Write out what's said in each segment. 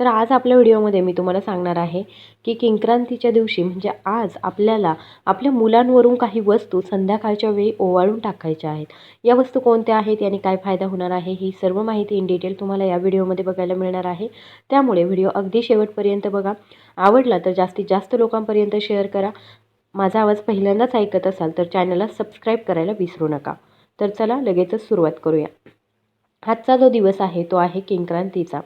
तर आज आपल्या व्हिडिओमध्ये मी तुम्हाला सांगणार आहे की किंक्रांतीच्या दिवशी म्हणजे आज आपल्याला आपल्या मुलांवरून काही वस्तू संध्याकाळच्या वेळी ओवाळून टाकायच्या आहेत. या वस्तू कोणत्या आहेत? आणि काय फायदा होणार आहे? ही सर्व माहिती इन डिटेल तुम्हाला या व्हिडिओमध्ये बघायला मिळणार आहे. त्यामुळे व्हिडिओ अगदी शेवटपर्यंत बघा. आवडला तर जास्तीत जास्त लोकांपर्यंत शेअर करा. माझा आवाज पहिल्यांदाच ऐकत असाल तर चॅनलला सबस्क्राईब करायला विसरू नका. तर चला लगेचच सुरुवात करूया. आजचा जो दिवस आहे तो आहे किंक्रांतीचा.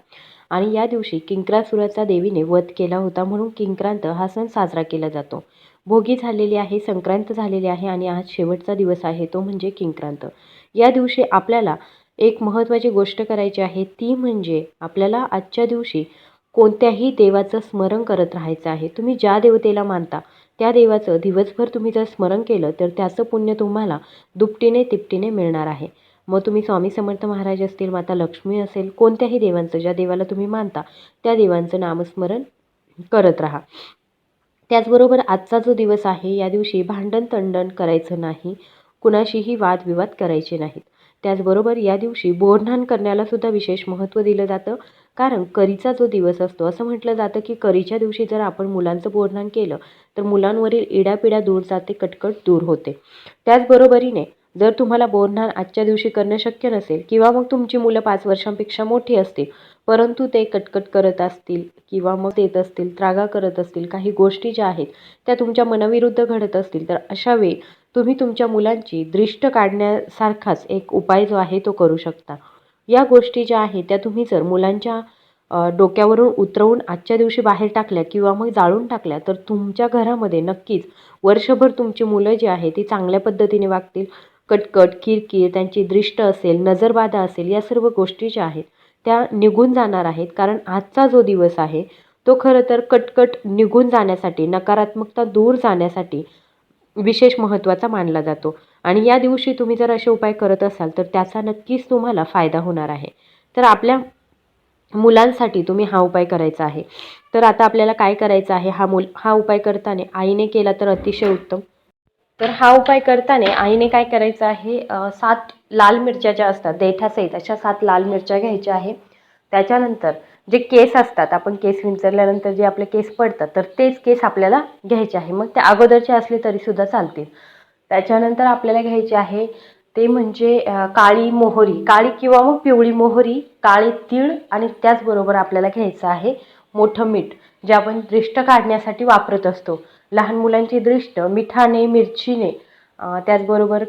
आणि या दिवशी किंक्रासुराचा देवीने वध केला होता म्हणून किंक्रांत हा सण साजरा केला जातो. भोगी झालेली आहे संक्रांत झालेली आहे आणि आज शेवटचा दिवस आहे तो म्हणजे किंक्रांत. या दिवशी आपल्याला एक महत्त्वाची गोष्ट करायची आहे ती म्हणजे आपल्याला आजच्या दिवशी कोणत्याही देवाचं स्मरण करत राहायचं आहे. तुम्ही ज्या देवतेला मानता त्या देवाचं दिवसभर तुम्ही जर स्मरण केलं तर त्याचं पुण्य तुम्हाला दुपटीने तिपटीने मिळणार आहे. मग तुम्ही स्वामी समर्थ महाराज असतील माता लक्ष्मी असेल कोणत्याही देवांचं ज्या देवाला तुम्ही मानता त्या देवांचं नामस्मरण करत राहा. त्याचबरोबर आजचा जो दिवस आहे या दिवशी भांडण तंडण करायचं नाही कुणाशीही वादविवाद करायचे नाहीत. त्याचबरोबर या दिवशी बोरनान करण्याला सुद्धा विशेष महत्त्व दिलं जातं कारण करीचा जो दिवस असतो असं म्हटलं जातं की करीच्या दिवशी जर आपण मुलांचं बोरनान केलं तर मुलांवरील इडापिडा दूर जाते कटकट दूर होते. त्याचबरोबरीने जर तुम्हाला बोरनान आजच्या दिवशी करणं शक्य नसेल किंवा मग तुमची मुलं पाच वर्षांपेक्षा मोठी असतील परंतु ते कटकट करत असतील किंवा मग देत असतील त्रागा करत असतील काही गोष्टी ज्या आहेत त्या तुमच्या मनाविरुद्ध घडत असतील तर अशा वेळी तुम्ही तुमच्या मुलांची दृष्ट काढण्यासारखाच एक उपाय जो आहे तो करू शकता. या गोष्टी ज्या आहेत त्या तुम्ही जर मुलांच्या डोक्यावरून उतरवून आजच्या दिवशी बाहेर टाकल्या किंवा मग जाळून टाकल्या तर तुमच्या घरामध्ये नक्कीच वर्षभर तुमची मुलं जी आहे ती चांगल्या पद्धतीने वागतील कटकट किरकिर त्यांची दृष्ट असेल नजरबाधा असेल या सर्व गोष्टी ज्या आहेत त्या निघून जाणार आहेत. कारण आजचा जो दिवस आहे तो खरं तर कटकट निघून जाण्यासाठी नकारात्मकता दूर जाण्यासाठी विशेष महत्त्वाचा मानला जातो. आणि या दिवशी तुम्ही जर असे उपाय करत असाल तर त्याचा नक्कीच तुम्हाला फायदा होणार आहे. तर आपल्या मुलांसाठी तुम्ही हा उपाय करायचा आहे. तर आता आपल्याला काय करायचं आहे? हा मुल हा उपाय करताना आईने केला तर अतिशय उत्तम. तर हा उपाय करताना आईने काय करायचं आहे? सात लाल मिरच्या ज्या असतात देठासहित अशा सात लाल मिरच्या घ्यायच्या आहे त्याच्यानंतर जे केस असतात आपण केस विंचरल्यानंतर जे आपले केस पडतात तर तेच केस आपल्याला घ्यायचे आहे. मग ते अगोदरचे असले तरीसुद्धा चालतील. त्याच्यानंतर आपल्याला घ्यायचे आहे ते म्हणजे काळी मोहरी. काळी किंवा मग पिवळी मोहरी काळे तीळ आणि त्याचबरोबर आपल्याला घ्यायचं आहे मोठं मीठ जे आपण दृष्ट काढण्यासाठी वापरत असतो. लहान मुलांची दृष्ट मिठाने मिरचीने त्याचबरोबर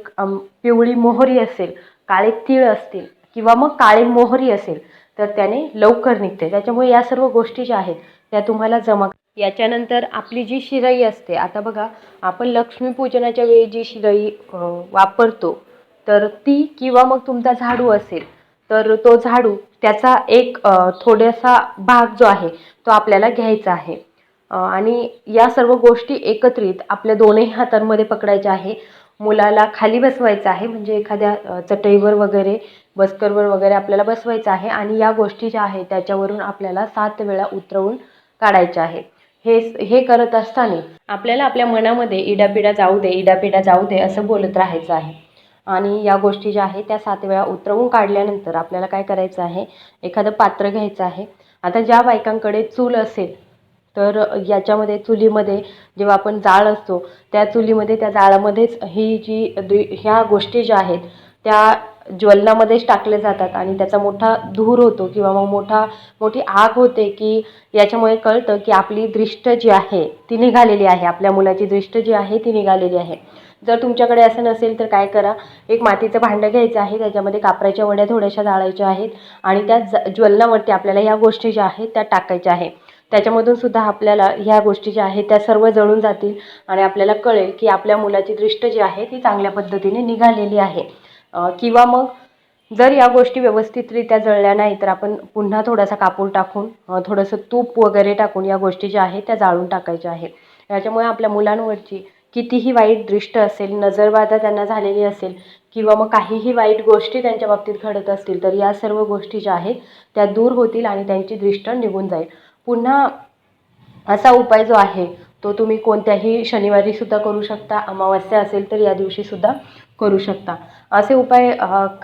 पिवळी मोहरी असेल काळे तीळ असतील किंवा मग काळे मोहरी असेल तर त्याने लवकर निघते. त्याच्यामुळे या सर्व गोष्टी ज्या आहेत त्या तुम्हाला जमा याच्यानंतर आपली जी शिराई असते आता बघा आपण लक्ष्मीपूजनाच्या वेळी जी शिराई वापरतो तर ती किंवा मग तुमचा झाडू असेल तर तो झाडू त्याचा एक थोडासा भाग जो आहे तो आपल्याला घ्यायचा आहे. आणि या सर्व गोष्टी एकत्रित आपल्या दोनही हातांमध्ये पकडायच्या आहे. मुलाला खाली बसवायचं आहे म्हणजे एखाद्या चटईवर वगैरे बस्करवर वगैरे आपल्याला बसवायचं आहे आणि या गोष्टी ज्या आहेत त्याच्यावरून आपल्याला सात वेळा उतरवून काढायच्या आहे. हे हे करत असताना आपल्याला आपल्या मनामध्ये इडापिडा जाऊ दे इडापिडा जाऊ दे असं बोलत राहायचं आहे. आणि या गोष्टी ज्या आहेत त्या सात वेळा उतरवून काढल्यानंतर आपल्याला काय करायचं आहे? एखादं पात्र घ्यायचं आहे. आता ज्या बायकांकडे चूल असेल तर याच्यामध्ये चुलीमध्ये जेव्हा आपण जाळ असतो त्या चुलीमध्ये त्या जाळामध्येच ही जी ह्या गोष्टी ज्या आहेत त्या ज्वलनामध्येच टाकले जातात आणि त्याचा मोठा धूर होतो किंवा मग मोठा मोठी आग होते की याच्यामुळे कळतं की आपली दृष्ट जी आहे ती निघालेली आहे. आपल्या मुलाची दृष्ट जी आहे ती निघालेली आहे. जर तुमच्याकडे असं नसेल तर काय करा? एक मातीचं भांडं घ्यायचं आहे त्याच्यामध्ये कापराच्या वड्या थोड्याशा जाळायच्या आहेत आणि त्या ज्वलनावरती आपल्याला या गोष्टी ज्या आहेत त्या टाकायच्या आहे. त्याच्यामधून सुद्धा आपल्याला ह्या गोष्टी ज्या आहेत त्या सर्व जळून जातील आणि आपल्याला कळेल की आपल्या मुलाची दृष्ट जी आहे ती चांगल्या पद्धतीने निघालेली आहे. किंवा मग जर या गोष्टी व्यवस्थितरित्या जळल्या नाही तर आपण पुन्हा थोडासा कापूर टाकून थोडंसं तूप वगैरे टाकून या गोष्टी ज्या आहेत त्या जाळून टाकायच्या आहेत याच्यामुळे आपल्या मुलांवरची कितीही वाईट दृष्ट असेल नजरबाधा त्यांना झालेली असेल किंवा मग काहीही वाईट गोष्टी त्यांच्या बाबतीत घडत असतील तर या सर्व गोष्टी ज्या आहेत त्या दूर होतील आणि त्यांची दृष्ट निघून जाईल. पुन्हा असा उपाय जो आहे तो तुम्ही कोणत्याही शनिवारीसुद्धा करू शकता अमावस्या असेल तर या दिवशीसुद्धा करू शकता. असे उपाय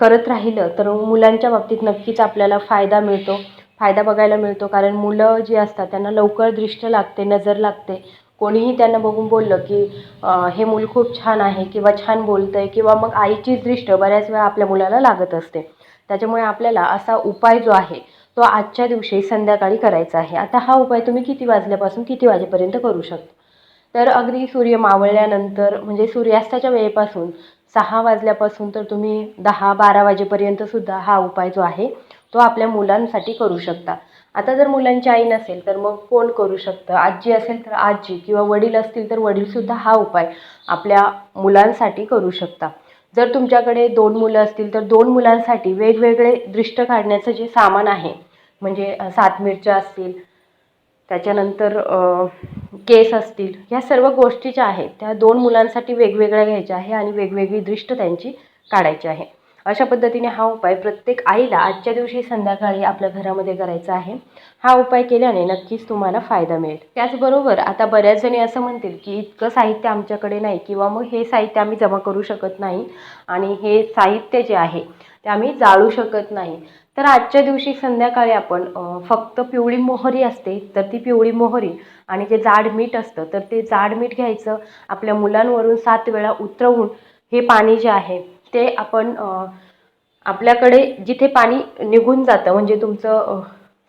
करत राहिलं तर मुलांच्या बाबतीत नक्कीच आपल्याला फायदा मिळतो. फायदा बघायला मिळतो कारण मुलं जी असतात त्यांना लवकर दृष्ट लागते नजर लागते. कोणीही त्यांना बघून बोललं की हे मूल खूप छान आहे किंवा छान बोलतं आहे किंवा मग आईचीच दृष्ट बऱ्याच वेळा आपल्या मुलाला लागत असते. त्याच्यामुळे आपल्याला असा उपाय जो आहे तो आजच्या दिवशी संध्याकाळी करायचा आहे. आता हा उपाय तुम्ही किती वाजल्यापासून किती वाजेपर्यंत करू शकता? तर अगदी सूर्य मावळल्यानंतर म्हणजे सूर्यास्ताच्या वेळेपासून सहा वाजल्यापासून तर तुम्ही दहा बारा वाजेपर्यंतसुद्धा हा उपाय जो आहे तो आपल्या मुलांसाठी करू शकता. आता जर मुलांची आई नसेल तर मग कोण करू शकतं? आजी असेल तर आजी किंवा वडील असतील तर वडीलसुद्धा हा उपाय आपल्या मुलांसाठी करू शकता जर तुमच्याकडे दोन मुलं असतील तर दोन मुलांसाठी वेगवेगळे दृष्ट काढण्याचं जे सामान आहे म्हणजे सात मिरच्या असतील त्याच्यानंतर केस असतील ह्या सर्व गोष्टी ज्या आहेत त्या दोन मुलांसाठी वेगवेगळ्या घ्यायच्या आहे आणि वेगवेगळी दृष्ट त्यांची काढायची आहे. अशा पद्धतीने हा उपाय प्रत्येक आईला आजच्या दिवशी संध्याकाळी आपल्या घरामध्ये करायचा आहे. हा उपाय केल्याने नक्कीच तुम्हाला फायदा मिळेल. त्याचबरोबर आता बऱ्याच जणी असं म्हणतील की इतकं साहित्य आमच्याकडे नाही किंवा मग हे साहित्य आम्ही जमा करू शकत नाही आणि हे साहित्य जे आहे ते आम्ही जाळू शकत नाही. तर आजच्या दिवशी संध्याकाळी आपण फक्त पिवळी मोहरी असते तर ती पिवळी मोहरी आणि जे जाड मीठ असतं तर ते जाड मीठ घ्यायचं. आपल्या मुलांवरून सात वेळा उतरवून हे पाणी जे आहे ते आपण आपल्याकडे जिथे पाणी निघून जातं म्हणजे तुमचं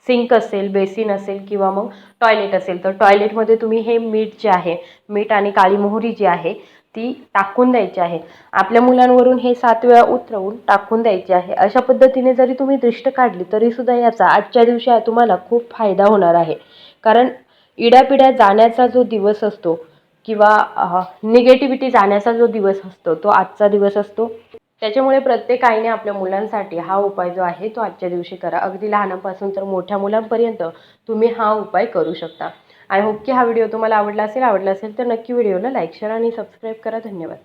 सिंक असेल बेसिन असेल किंवा मग टॉयलेट असेल तर टॉयलेटमध्ये तुम्ही हे मीठ जे आहे मीठ आणि काळी मोहरी जी आहे ती टाकून द्यायची आहे. आपल्या मुलांवरून हे सात वेळा उतरवून टाकून द्यायचे आहे. अशा पद्धतीने जरी तुम्ही दृष्ट काढली तरीसुद्धा याचा आजच्या दिवशी तुम्हाला खूप फायदा होणार आहे. कारण इड्यापिड्या जाण्याचा जो दिवस असतो किंवा निगेटिव्हिटी जाण्याचा जो दिवस असतो तो आजचा दिवस असतो. त्याच्यामुळे प्रत्येक आईने आपल्या मुलांसाठी हा उपाय जो आहे तो आजच्या दिवशी करा. अगदी लहानापासून तर मोठ्या मुलांपर्यंत तुम्ही हा उपाय करू शकता. आय होप की हा व्हिडिओ तुम्हाला आवडला असेल. आवडला असेल तर नक्की व्हिडिओला लाईक शेअर आणि सबस्क्राईब करा. धन्यवाद.